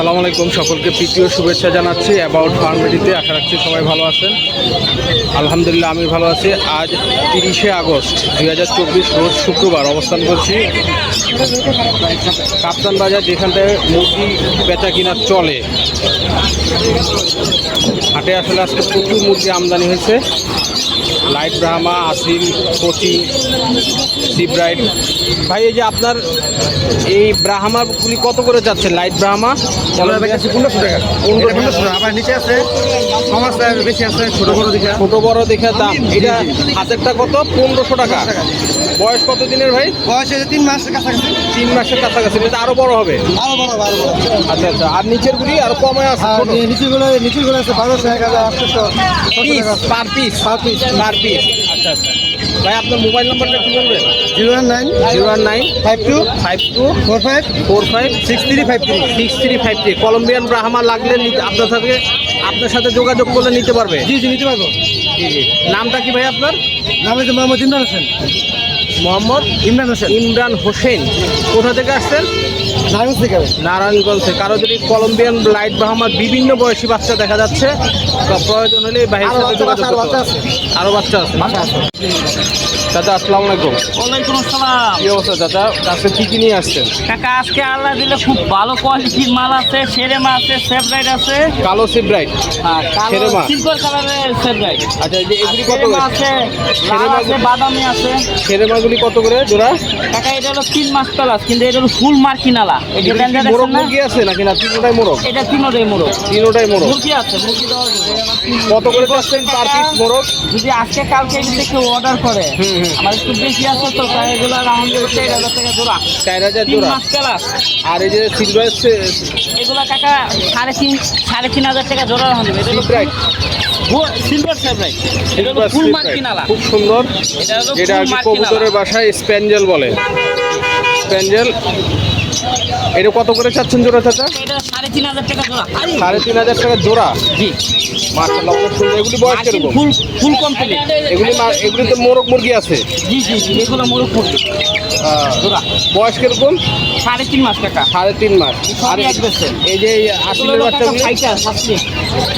আসসালামু আলাইকুম সকলকে তৃতীয় শুভেচ্ছা জানাচ্ছি অ্যাবাউট ফার্মেডিতে আশা রাখছি সবাই ভালো আছেন। আলহামদুলিল্লাহ আমি ভালো আছি। আজ তিরিশে আগস্ট, দুই হাজার চব্বিশ রোজ শুক্রবার অবস্থান করছি কাপ্তান বাজার যেখানটায় মুরগি বেচা কিনা চলে। হাটে আসলে আজকে প্রচুর মুরগি আমদানি হয়েছে। লাইট ব্রাহ্মা আসিল ডিপ সিব্রাইট ভাই এই যে আপনার এই ব্রাহ্মাগুলি কত করে যাচ্ছে লাইট ব্রাহ্মা? পনেরো পনেরোশো টাকা। পনেরোশো টাকা। আবার নিচে আছে ছোট বড় দিকে ছোট বড় দেখে দাম। এটা হাতেরটা কত? পনেরোশো টাকা। বয়স কত দিনের ভাই? বয়স তিন মাসের কাছাকাছি। তিন মাসের কাছাকাছি। এটা আরও বড় হবে? আরও বড় আরও বড়। আচ্ছা আচ্ছা। আর নিচের গুলি আরও কমে আছে নিচেরগুলো নিচেরগুলো আছে বারোশো এক হাজার আটশোশো per piece per piece per piece আচ্ছা আচ্ছা। ভাই আপনার মোবাইল নাম্বারটা একটু বলবেন? Zero one nine zero one nine five two five two four five four five six three five three. Six three five three. Colombian Brahma লাগলে আপনার সাথে আপনার সাথে যোগাযোগ করলে নিতে পারবে? জি জি নিতে পারব। জি জি। নামটা কি ভাই আপনার? নাম হচ্ছে মোহাম্মদ ইমরান হোসেন। মোহাম্মদ ইমরান হোসেন। ইমরান হোসেন। কোথা থেকে আসছেন? থেকে? নারায়ণগঞ্জ থেকে। কারও যদি কলম্বিয়ান লাইট ব্রাহ্মার বিভিন্ন বয়সী বাচ্চা দেখা যাচ্ছে প্রয়োজন হলে ভাইয়ের আরও বাচ্চা আছে, করতে আরও হবে। বাচ্চা আছে। আরও বাচ্চা আছে। দাদা আসসালামু আলাইকুম। ওয়ালাইকুম আসসালাম। কি অবস্থা দাদা কাছে কি কি নিয়ে আসছেন? কাকা আজকে আল্লাহ দিলে খুব ভালো কোয়ালিটির মাল আছে সেরেমা আছে সেভরাইট আছে। কালো সিব্রাইট আর কালো? সিলভার কালারের সেভরাইট আচ্ছা এই যে এগুলি কত করে? আছে সেরেমা আছে বাদামি আছে। সেরেমাগুলি কত করে জোড়া? কাকা এটা হলো তিন মাস প্লাস কিন্তু এটা হলো ফুল মার্কিনালা এই যে এগুলি কি ডেঞ্জার মোরগ দেখছেন না? মুরগি আছে নাকি না তিনটাই মোরগ? এটা তিনোটাই মোরগ। তিনটাই মোরগ। মুরগি আছে মুরগি দেওয়া কত করে চাচ্ছেন পার পিস মোরগ? যদি আজকে কালকে যদি কেউ অর্ডার করে হুম, হুম। আমার একটু বেশি আছে তো তাই এগুলো আমাদের চার হাজার টাকা জোড়া। চার হাজার তিন জোড়া। মাস প্লাস আর এই যে সিলভার এগুলা কাকা সাড়ে তিন সাড়ে তিন হাজার টাকা জোড়া হবে এটা হলো সিলভার সেভরাইট এটা হলো ফুল মার্কিনালা খুব সুন্দর। এটা হলো কবুতরের বাসায় স্প্যাঞ্জেল বলে। স্প্যাঞ্জেল এটা কত করে চাচ্ছেন জোড়া চাচা? সাড়ে তিন হাজার টাকা জোড়া। সাড়ে তিন হাজার টাকা জোড়া? জি। সুন্দর। এগুলি বয়স কীরকম? ফুল ফুল কমপ্লিট এগুলি মা- এগুলিতে মোরগ মুরগি আছে। জি জি জি এগুলো মোরগ মুরগি। জোড়া। বয়স কীরকম? সাড়ে তিন মাস টাকা। সাড়ে তিন মাস। আর। এই যে আসলের সাতটি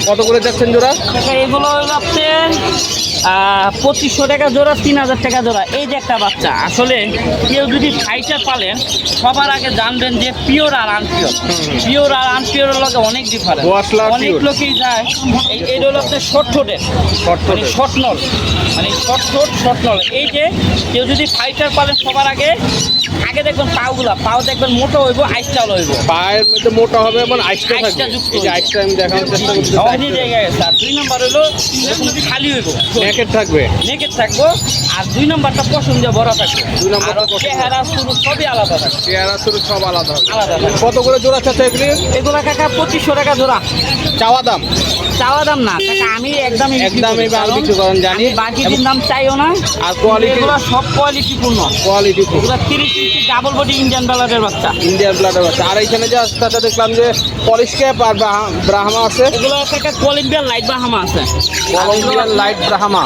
কত করে যাচ্ছেন জোড়া? এগুলো হলো পঁচিশশো টাকা জোড়া তিন হাজার টাকা জোড়া। এই যে একটা বাচ্চা আসলে কেউ যদি ফাইটার পালেন সবার আগে জানবেন যে পিওর আর আনপিওর পিওর আর আনপিওরের লগে অনেক ডিফারেন্স অনেক। লোকেই যায় এই- এই হলো আপনার শর্ট ঠোঁটের। মানে শর্ট নল। মানে শর্ট ঠোঁট শর্ট নল। এই যে কেউ যদি ফাইটার পালেন সবার আগে আগে দেখবেন পাওগুলা পাও দেখবেন মোটো হইব আইসটা হইব। পায়ের মধ্যে মোটা হবে এবং আইসটা আইসটা থাকবে। যুক্ত এই যে। আইসটা আমি দেখানোর চেষ্টা করছি অনেক জায়গায় স্যার দুই নাম্বার হলো খালি হইব। নেকেট থাকবে। নেকেট থাকব। আর দুই নম্বরটা পছন্দ দিয়ে বড় থাকবে দুই নম্বরটা আর চেহারা শুরু সবই আলাদা থাকবে চেহারা শুরু সব আলাদা আলাদা কত করে জোড়া চাচ্ছে এগুলি? এগুলা কাকা পঁচিশশো টাকা জোড়া। চাওয়া দাম? চাওয়া দাম না। কাকা আমি একদম একদমই ভালো কিছু করেন জানি। বাকিটির দাম চাইও না। আর quality- এগুলো সব কোয়ালিটি পূর্ণ কোয়ালিটি এগুলো তিরিশ ইঞ্চি ডাবল বডি ইন্ডিয়ান ব্লাডের বাচ্চা। ইন্ডিয়ান ব্লাডের আছে আর এখানে যে তাতে দেখলাম যে পলিশ ক্যাপ আর ব্রাহা- ব্রাহ্মা আছে। এগুলো কাকা কলিম্বিয়ান লাইট বা আছে। Colombian light Brahma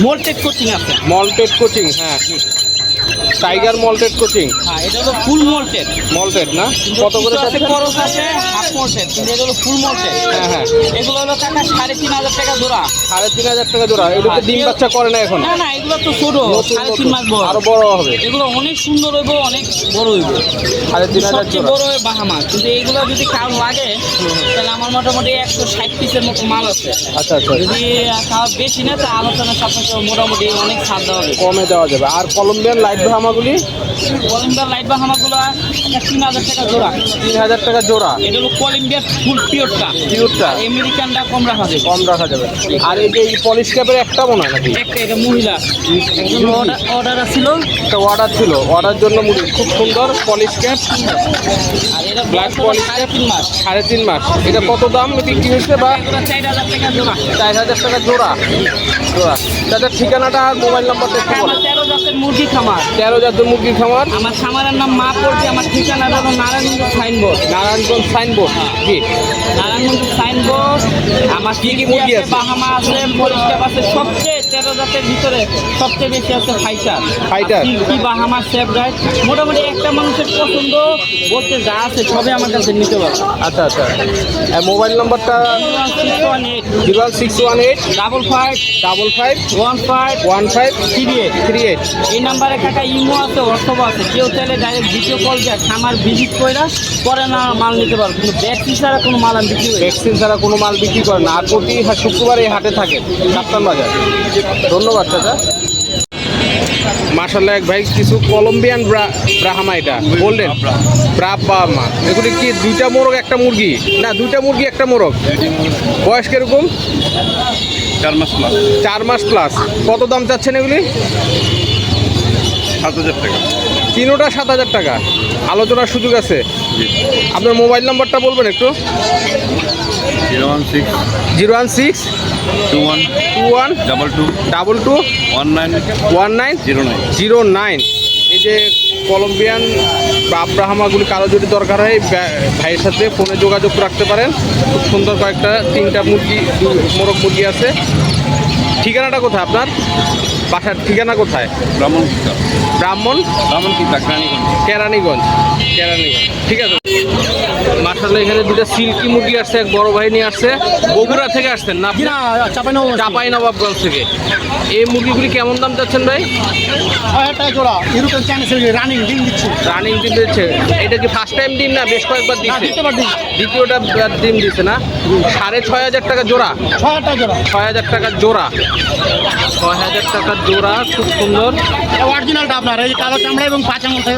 mottled Cochin আছে মল্টেড কোচিং হ্যাঁ। টাইগার মল্টেড কোচিং হ্যাঁ এটা হলো ফুল মোল্টেড মল্টেড না? কত করে আছে খরচ আছে হাফ মোল্টেড কিন্তু এটা হলো ফুল মোল্টেড হ্যাঁ হ্যাঁ। এগুলো হলো কাকা সাড়ে তিন হাজার টাকা জোড়া। সাড়ে তিন হাজার টাকা জোড়া। এগুলো তো ডিম বাচ্চা করে না এখন? না না এগুলো তো ছোট। সাড়ে তিন মাস বড় আরও বড় হবে। এগুলো অনেক সুন্দর হইব অনেক বড় হইব। সাড়ে তিন হাজার সবচেয়ে বড় হয় বাহামা কিন্তু এইগুলো যদি কাউ লাগে তাহলে আমার মোটামুটি একশো ষাট পিসের মতো মাল আছে। আচ্ছা আচ্ছা। যদি কাউ বেশি না তা আলোচনার সাপেক্ষে মোটামুটি অনেক ছাড় দেওয়া যাবে কমে দেওয়া যাবে। আর কলম্বিয়ান লাইট ব্রাহ্মাগুলি কলিম্বিয়ার লাইট বাহামাগুলো তিন হাজার টাকা জোড়া। তিন হাজার টাকা জোড়া। এটা হলো কলিম্বিয়ার ফুল পিওরটা পিওরটা আমেরিকানটা কম রাখা যাবে। কম রাখা যাবে। আর এই যে এই পলিশ ক্যাপের একটা মনে হয় নাকি? একটা এটা মহিলা। অর্ডার অর্ডার আছিল একটা অর্ডার ছিল। অর্ডার জন্য মুড়ি। খুব সুন্দর পলিশ ক্যাপ আর এটা ব্ল্যাক পলিশ সাড়ে ক্যাপ তিন মাস। সাড়ে তিন মাস। এটা কত দাম? বিক্রি হয়েছে বা? চার হাজার টাকা জোড়া। চার হাজার টাকা জোড়া। জোড়া। তাদের ঠিকানাটা আর মোবাইল নাম্বারটা একটু জাতের মুরগি খামার। তেরো জাতের মুরগির খামার? আমার খামারের নাম মা পড়ছে আমার ঠিকানা হলো নারায়ণগঞ্জ সাইনবোর্ড। নারায়ণগঞ্জ সাইনবোর্ড জি। নারায়ণগঞ্জ সাইনবোর্ড আমার কি কি মুরগি আছে? বাহামা আছে পরিষ্কার আছে সবচেয়ে তেরো তেরো জাতের ভিতরে সবচেয়ে বেশি আছে ফাইটার। Fighter? সিল্কি বাহামা সেফ গাইড মোটামুটি একটা মানুষের পছন্দ বলতে যা আছে সবই আমার কাছে নিতে পারবে আচ্ছা আচ্ছা। মোবাইল নাম্বারটা one zero six one eight? Double five. Double five? One five. One five? Three eight. Three eight. এই নাম্বারে কাকা ইমো আছে হোয়াটসঅ্যাপ আছে। কেউ চাইলে ডাইরেক্ট ভিডিও কল দিয়ে খামার ভিজিট করে পরে না মাল নিতে পারব কিন্তু ব্যাগটি ছাড়া কোনো মাল আমি বিক্রি করি না। ভ্যাকসিন ছাড়া কোনো মাল বিক্রি করে না। আর প্রতি শুক্রবার এই হাটে থাকে কাপ্তান বাজার। ধন্যবাদ চাচা। মার্শাল্লাহ এক ভাই কিছু কলম্বিয়ান ব্রা- ব্রাহ্মা এটা গোল্ডেন। ব্রাপ বাহামা এগুলি কি দুইটা মোরগ একটা মুরগি? না দুইটা মুরগি একটা মোরগ। বয়স কীরকম? চার মাস প্লাস চার মাস প্লাস কত দাম চাচ্ছেন এগুলি? সাত হাজার টাকা। তিনোটা সাত হাজার টাকা। আলোচনার সুযোগ আছে। আপনার মোবাইল নাম্বারটা বলবেন একটু। Zero one six zero one six two one two one double two double two one nine one nine zero nine zero nine এই যে কলম্বিয়ান বা আব্রাহামাগুলি কারও যদি দরকার হয় ভাইয়ের সাথে ফোনে যোগাযোগ রাখতে পারেন। খুব সুন্দর কয়েকটা তিনটা মুরগি মোরগ মুরগি আছে। ঠিকানাটা কোথায় আপনার? বাসার ঠিকানা কোথায়? ব্রাহ্মণ ব্রাহ্মণ? ব্রাহ্মণ কি চাকরানিগঞ্জ কেরানীগঞ্জ। কেরানীগঞ্জ। ঠিক আছে। মার্শাল্লাহ এখানে দুটো সিল্কি মুরগি আসছে এক বড় ভাই নিয়ে আসছে। বগুড়া থেকে আসছেন না? চাপাই নবাবগঞ্জ থেকে। এই মুরগিগুলি কেমন দাম চাচ্ছেন ভাই? রানিং ডিম দিচ্ছে। রানিং ডিম দিচ্ছে। এটা কি ফার্স্ট টাইম ডিম না বেশ কয়েকবার দিচ্ছে? দ্বিতীয়টা ডিম দিচ্ছে না? সাড়ে ছয় হাজার টাকা জোড়া। ছয় হাজার টাকা জোড়া। ছয় হাজার টাকা জোড়া খুব সুন্দর। অরিজিনালটা আপনার এই কালো চামড়া এবং পাঁচ আঙুল থাকে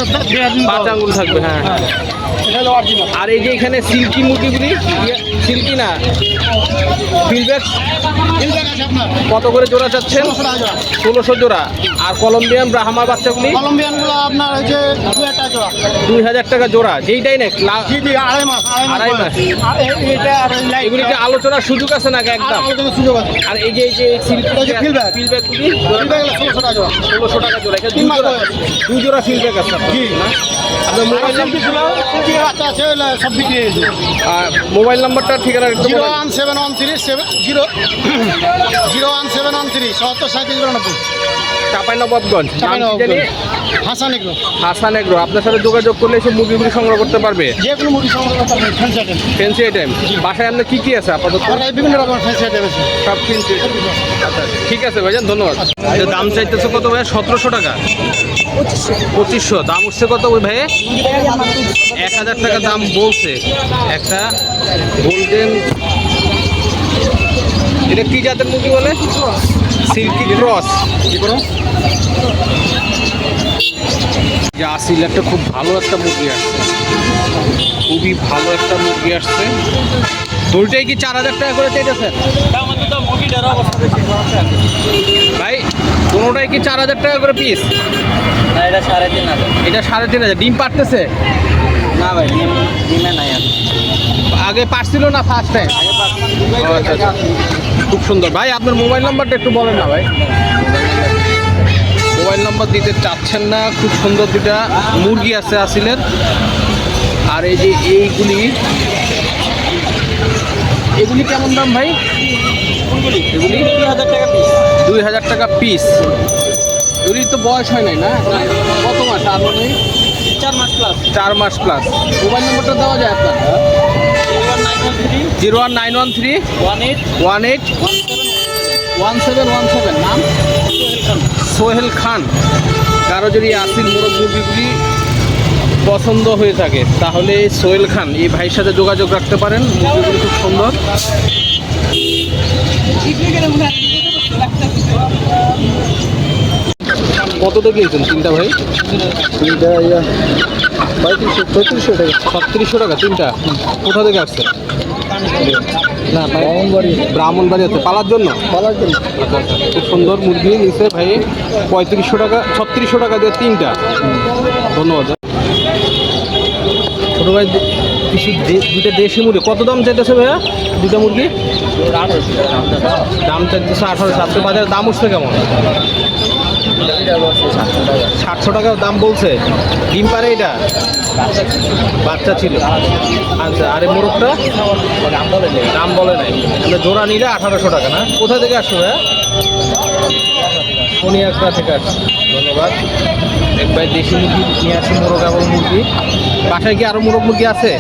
পাঁচ আঙ্গুল থাকবে হ্যাঁ। আর এই যে এখানে সিল্কি মুরগিগুলি সিল্কি না? ফিলব্যাক কত করে জোড়া চাচ্ছেন? ষোলোশো জোড়া। আর কলম্বিয়ান ব্রাহ্মার বাচ্চাগুলি? কলম্বিয়ানগুলো আপনার দুই হাজার টাকা জোড়া। যেইটাই না লা- জি জি আড়াই মাস আড়াই মাস। বয়স। আর এ- এটা আর ওই লাইট এগুলিকে আলোচনার সুযোগ আছে না একদম? সুযোগ আছে। আর এই যে এই যে। ফিলব্যাকগুলি ষোলোশো টাকা জোড়া। ষোলোশো টাকা জোড়া। দুই জোড়া আছে আপনার। মোবাইল নাম্বার সিল্কিগুলো বাচ্চা আছে সব বিক্রি হয়েছে আর মোবাইল নাম্বারটা ঠিকানা zero one seven one three seven zero zero one seven one three সত্তর সাঁত্রিশ বিরানব্বই। চাঁপাইনবাবগঞ্জ। হাসান এগুলো হাসান এগ্রো। আপনার সাথে যোগাযোগ করলে সব মুরগিগুলি সংগ্রহ করতে পারবে। যে কোনো মুড়ি সংগ্রহ করতে পারবেন ফ্যান্সি আইটেম ফেন্সি আইটেম বাসায় আপনার কী কী আছে আপাতত? বিভিন্ন রকমের ফ্যান্সি আইটেম আছে। সব ফেন্সি আচ্ছা ঠিক আছে ভাইজান ধন্যবাদ। দাম চাইতেছে কত ভাই সতেরোশো টাকা? পঁচিশশো। দাম উঠছে কত ওই ভাই এক হাজার টাকা দাম বলছে। একটা গোল্ডেন এটা কি জাতের মুরগি বলে? Silky cross. কি করো যে আসিল একটা খুব ভালো একটা মুরগি আসছে। খুবই ভালো একটা মুরগি আসছে। দুইটাই কি চার হাজার টাকা করে চাইতেছে? ভাই কোনোটাই কি চার হাজার টাকা করে পিস না এটা সাড়ে তিন হাজার। এটা সাড়ে তিন হাজার। ডিম পারতেছে না ভাই ডিম ডিমে নাই আর। আগে পারছিল না ফার্স্ট টাইম আচ্ছা আচ্ছা। খুব সুন্দর। ভাই আপনার মোবাইল নাম্বারটা একটু বলেন না ভাই। মোবাইল নাম্বার দিতে চাচ্ছেন না খুব সুন্দর দুটা মুরগি আছে আসিলের। আর এই যে এইগুলি এগুলি কেমন দাম ভাই? এগুলি দুই হাজার টাকা পিস দুই হাজার টাকা পিস এগুলি তো বয়স হয় নাই না? কত মাস আর চার মাস প্লাস চার মাস প্লাস মোবাইল নাম্বারটা দেওয়া যায় আপনার? Zero one nine one three one eight one eight one seven one seven. One seven নাম? সোহেল খান। কারও যদি আসিল মোরগ মুরগিগুলি পছন্দ হয়ে থাকে তাহলে সোহেল খান এই ভাইয়ের সাথে যোগাযোগ রাখতে পারেন। মুরগিগুলি খুব সুন্দর। কতটা কিনছেন তিনটা ভাই? তিনটা ইয়া পঁয়ত্রিশশো পঁয়ত্রিশশো টাকা। টাকা তিনটা? কোথা থেকে আসছে? না ব্রাহ্মণবাড়ি ব্রাহ্মণবাড়ি। আছে পালার জন্য? পালার জন্য। আচ্ছা আচ্ছা। খুব সুন্দর মুরগি নিচ্ছে ভাই। পঁয়ত্রিশশো টাকা ছত্রিশশো টাকা দিয়ে তিনটা। ধন্যবাদ। ছোটো ভাই কিছু দে- দুইটা দেশি মুরগি। কত দাম চাইতেছে ভাইয়া দুটা মুরগি? দাম চাইতেছে আঠারোশো। আপনি বাজারে দাম উঠছে কেমন? সাতশো টাকা দাম বলছে। ডিম পারে এটা? বাচ্চা ছিল। আচ্ছা আরে মোরগটা? দাম বলে নাই। আমরা জোড়া নিলে আঠারোশো টাকা, না? কোথা থেকে আসছো ভাইয়া? শনিয়াকড়া থেকে আসছে। ধন্যবাদ। এক ভাই দেশি মুরগি নিয়ে আসছে মোরগ এবং মুরগি। বাসায় কি আরও মোরগ মুরগি আছে?